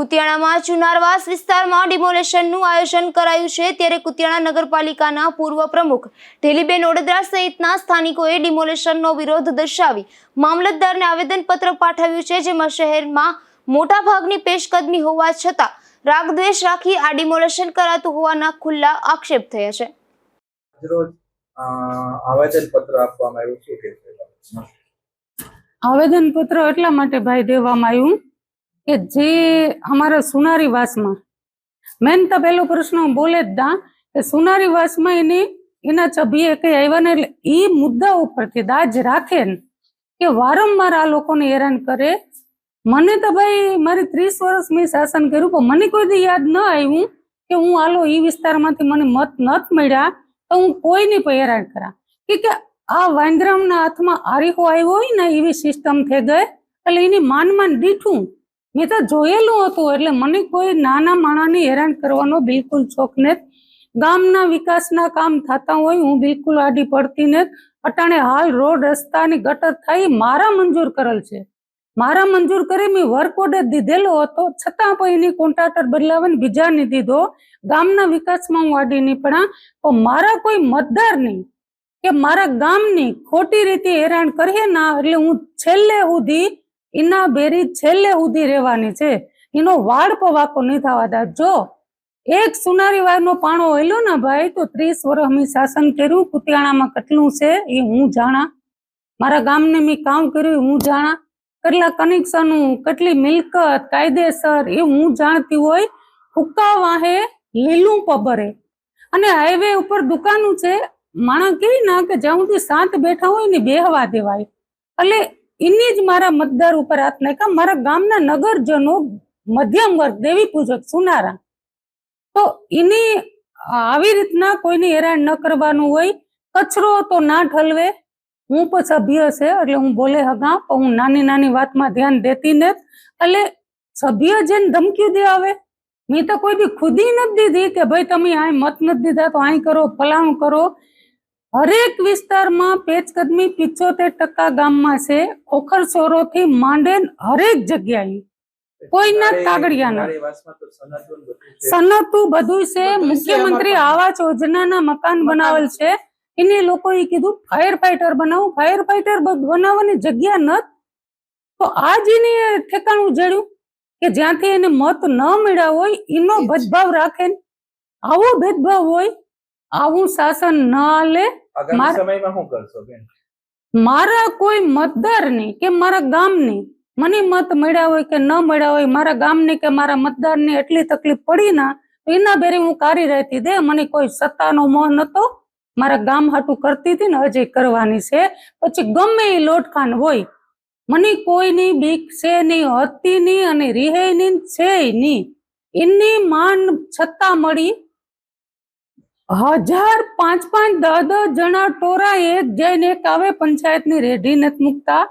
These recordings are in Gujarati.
કુતિયાણામાં ચુનારવાસ વિસ્તારમાં ડિમોલેશનનું આયોજન કરાયું છે. ત્યારે કુતિયાણા નગરપાલિકાના પૂર્વ પ્રમુખ ઢેલીબેન ઓડેદરા સહિતના સ્થાનિકોએ ડિમોલેશનનો વિરોધ દર્શાવી મામલતદારને આવેદનપત્ર પાઠવ્યું છે જેમાં શહેરમાં મોટાભાગની પેશકદમી હોવા છતાં રાગદ્વેષ રાખી આ ડિમોલેશન કરાતું હોવાના ખુલ્લા આક્ષેપ થયા છે. આવેદનપત્ર આપવામાં આવ્યું છે આવેદન એટલા માટે ભાઈ દેવામાં આવ્યું કે જે અમારા સુનારી વાસમાં મેન તો પહેલો પ્રશ્ન બોલે જ દા કે સુનારી વાસમાં એની, એના ચભીએ કઈ આવ્યા ને એટલે એ મુદ્દા ઉપરથી દાજ રાખે ને કે વારંવાર આ લોકોને હેરાન કરે. મને તો ભાઈ મારી ત્રીસ વર્ષ મેં શાસન કર્યું, પણ મને કોઈ દી યાદ ન આવ્યું કે હું આલો એ વિસ્તારમાંથી મને મત નત મળ્યા તો હું કોઈને પણ હેરાન કરા. કે આ વાંદરામના હાથમાં આરીખો આવ્યો હોય ને એવી સિસ્ટમ થઈ ગઈ, એટલે એની માન માન દીઠું મેં તો જોયેલું હતું, એટલે મને કોઈ નાના માણાને હેરાન કરવાનો બિલકુલ શોખ ને ગામના વિકાસના કામ થતા હોય, હું બિલકુલ આડી પડતી ને અટાણે હાલ રોડ, રસ્તાની ગટર થઈ મારા મંજૂર કરેલ છે. મારા મંજૂર કરી મેં વર્ક ઓર્ડર દીધેલો હતો. છતાં પણ એની કોન્ટ્રાક્ટર બદલાવીને બીજાને દીધો. ગામના વિકાસમાં હું આડી નહીં તો મારા કોઈ મતદાર નહીં કે મારા ગામની ખોટી રીતે હેરાન કરીએ ના, એટલે હું છેલ્લે સુધી એના બેરી છેલ્લે ઉધી રહેવાની છે. એનો વાળ પવાકો નહીં થવા દા. જો એક સુનારી વારનો પાણો હોયલો ને ભાઈ, તો ત્રીસ વર્ષ મેં શાસન કર્યું. કુતિયાણામાં કેટલું છે એ હું જાણા. મારા ગામને મેં કામ કર્યું હું જાણા. કેટલા કનેક્શન કેટલી મિલકત, કાયદેસર એ હું જાણતી હોય. ફૂકા વાહે લીલું પબરે. અને હાઈવે ઉપર દુકાનું છે. માણસ કે ના કે જ્યાં સુધી શાંત બેઠા હોય ને બેહવા દેવાય. એટલે એની જ મારા મતદાર ઉપર હાથ નાખ્યા. મારા ગામના નગરજનો મધ્યમ વર્ગ, દેવી પૂજક, સુનારા. તો એની આવી રીતના કોઈને હેરાન ન કરવાનું હોય. કચરો તો ના ઠલવે. હું પણ સભ્ય છે, એટલે હું બોલે હગા, પણ હું નાની નાની વાતમાં ધ્યાન દેતી ને એટલે સભ્ય જેને ધમકી દે આવે મેં તો કોઈ બી ખુદી નથી દીધી કે ભાઈ તમે આ મત નથી દીધા, તો અહીં કરો, ફલાણું કરો. હરેક વિસ્તારમાં પેચકદમી પિચોતેર ટકા ગામમાં છે. ખોખરથી માંડે ને હરેક જગ્યાએ. કોઈના છે. સનતું બધું છે. મુખ્યમંત્રી આવાસ યોજનાના મકાન બનાવેલ છે. એને લોકોએ કીધું ફાયર ફાઈટર બનાવું. ફાયર ફાઈટર બનાવવાની જગ્યા ન તો આજ એને ઠેકાણું જડ્યું કે જ્યાંથી એને મત ન મળ્યા હોય એનો ભેદભાવ રાખે આવો ભેદભાવ હોય આવું શાસન ન હાલે આગામી સમયમાં શું કરશો બેન? મારા કોઈ મતદારની કે મારા ગામની. મને મત મળ્યા હોય કે ન મળ્યા હોય મારા ગામની કે મારા મતદારની એટલી તકલીફ પડી ના તો એના બેરે હું કારી રહેતી દે. મને કોઈ સત્તાનો મોહ નતો. મારા ગામ હાટું કરતી હતી ને હજી કરવાની છે. પછી ગમે એ લોટખાન હોય મને કોઈની બીક છે નહીં હતી નહીં અને રિહે નહીં છે નહીં. એની માન છતાં મળી હજાર પાંચ પાંચ દસ દસ જણા ટોરા એક જઈને એક આવે પંચાયતની રેઢી નથી મૂકતા.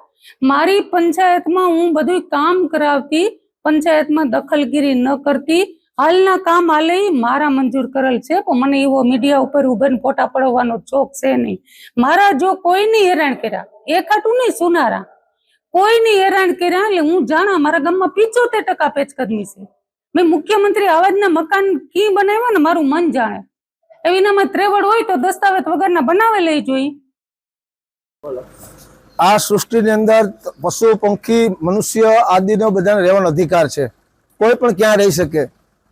મારી પંચાયતમાં હું બધું કામ કરાવતી, પંચાયતમાં દખલગીરી ન કરતી. હાલના કામ હાલે મારા મંજૂર કરેલ છે, પણ મને એવો મીડિયા ઉપર ઉભેને ફોટા પડવાનો ચોક છે નહીં. મારા જો કોઈની હેરાન કર્યા, એકાટું નહીં, સુનારા. કોઈની હેરાન કર્યા, એટલે હું જાણા મારા ગામમાં પિચોતેર ટકા પેચકદમી છે. મેં મુખ્યમંત્રી આવાજના મકાન કી બનાવ્યા ને મારું મન જાણે. એનામાં ત્રેવડ હોય તો દસ્તાવેજ વગરના બનાવે લઈ જોઈ આ સૃષ્ટિની અંદર પશુ, પંખી, મનુષ્ય આદિનો બધાને રહેવાનો અધિકાર છે. કોઈ પણ ક્યાં રહી શકે.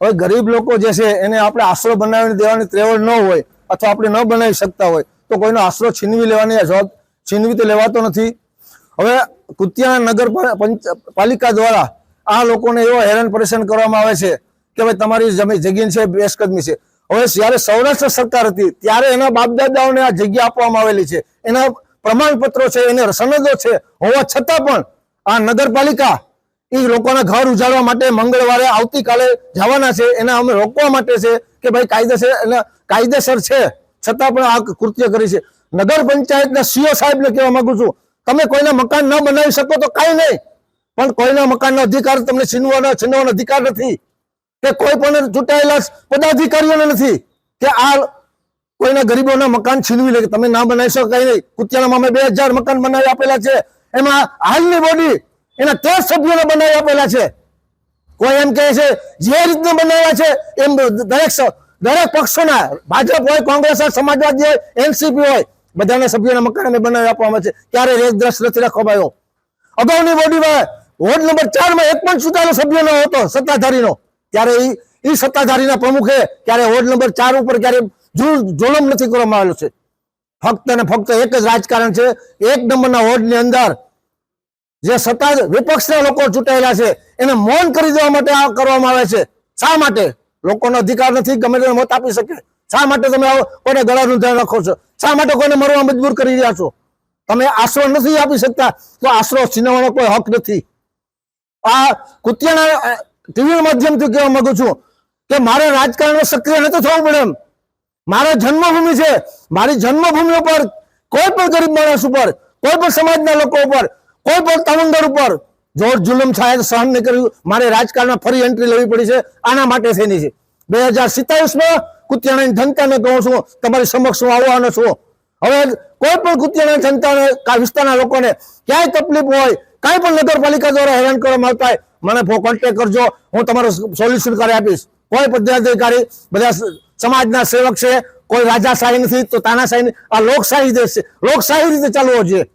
હવે ગરીબ લોકો જે છે એને આપણે આશરો બનાવીને દેવાની ત્રેવડ ન હોય અથવા આપણે ન બનાવી શકતા હોય તો કોઈનો આશરો છીનવી લેવાની છીનવી તો લેવાતો નથી. હવે કુતિયાણા નગર પાલિકા દ્વારા આ લોકોને એવો હેરાન પરેશાન કરવામાં આવે છે કે ભાઈ તમારી જમીન જગીન છે બેસકદમી છે. હવે જ્યારે સૌરાષ્ટ્ર સરકાર હતી, ત્યારે એના બાપદાદાઓને આ જગ્યા આપવામાં આવેલી છે. એના પ્રમાણપત્રો છે, એને સનદો છે. હોવા છતાં પણ આ નગરપાલિકા એ લોકોના ઘર ઉજાડવા માટે મંગળવારે આવતીકાલે જવાના છે. એને અમે રોકવા માટે છે કે ભાઈ કાયદેસર એના કાયદેસર છે. છતાં પણ આ કૃત્ય કરી છે. નગર પંચાયતના સીઓ સાહેબને કહેવા માંગુ છું, તમે કોઈના મકાન ન બનાવી શકો તો કાંઈ નહીં. પણ કોઈના મકાનનો અધિકાર તમને છીનવાનો છીનવાનો અધિકાર નથી. કે કોઈ પણ ચૂંટાયેલા પદાધિકારીઓને નથી કે આ કોઈના ગરીબોના મકાન છીનવી લે તમે ના બનાવી શકો કઈ નહીં. કુતિયાણામાં અમે બે હજાર મકાન બનાવી આપેલા છે. એમાં હાલની બોડી એના તેર સભ્યોને બનાવી આપેલા છે. કોઈ એમ કહે છે, જે રીતના બનાવ્યા છે, એમ દરેક દરેક પક્ષોના, ભાજપ હોય, કોંગ્રેસ હોય, સમાજવાદી હોય, એનસીપી હોય, બધાના સભ્યોના મકાન અમે બનાવી આપવામાં છે. ક્યારે રેસ દ્રશ નથી રાખવામાં આવ્યો. અગાઉની બોડીમાં વોર્ડ નંબર ચારમાં એક પણ ચૂંટાયેલો સભ્ય ન હતો, સત્તાધારીનો. ત્યારે ઈ સત્તાધારીના પ્રમુખે ક્યારે વોર્ડ નંબર ચાર ઉપર ક્યારે જુલ- જુલમ નથી કરવામાં આવેલો છે. ફક્ત ને ફક્ત એક જ રાજકારણ છે. એક નંબરના વોર્ડની અંદર જે સત્તા વિપક્ષના લોકો ચૂંટાયેલા છે, એને મૌન કરી દેવા માટે આ કરવામાં આવે છે. શા માટે? લોકોનો અધિકાર નથી, ગમે તેને મત આપી શકે. શા માટે તમે કોઈને ગળાનું ધ્યાન રાખો છો. શા માટે કોઈને મરવા મજબૂર કરી રહ્યા છો? તમે આશરો નથી આપી શકતા, તો આશરો છીનવાનો કોઈ હક નથી. આ કુતિયાના ટીવી માધ્યમથી કહેવા માંગુ છું કે મારે રાજકારણમાં સક્રિય નથી થવું પડે એમ. મારા જન્મભૂમિ છે. મારી જન્મભૂમિ ઉપર કોઈ પણ ગરીબ માણસ ઉપર, કોઈ પણ સમાજના લોકો ઉપર, કોઈ પણ તવંગર ઉપર જોર જુલમ થાય સહન નહીં કર્યું મારે રાજકારણમાં ફરી એન્ટ્રી લેવી પડી છે. આના માટે થઈની છે. બે હજાર સિત્તાવીસમાં કુતિયાણાની જનતાને કહું છું, તમારી સમક્ષ હું આવવાનો છું. હવે કોઈ પણ કુતિયાણા જનતાને વિસ્તારના લોકોને ક્યાંય તકલીફ હોય, કાંઈ પણ નગરપાલિકા દ્વારા હેરાન કરવામાં આવતા હોય મને કોન્ટેક્ટ કરજો હું તમારું સોલ્યુશન કરી આપીશ કોઈ પદાધિકારી બધા સમાજના સેવક છે, કોઈ રાજાશાહી નથી, તો તાનાશાહી. આ લોકશાહી દેશ છે લોકશાહી રીતે ચાલવો જોઈએ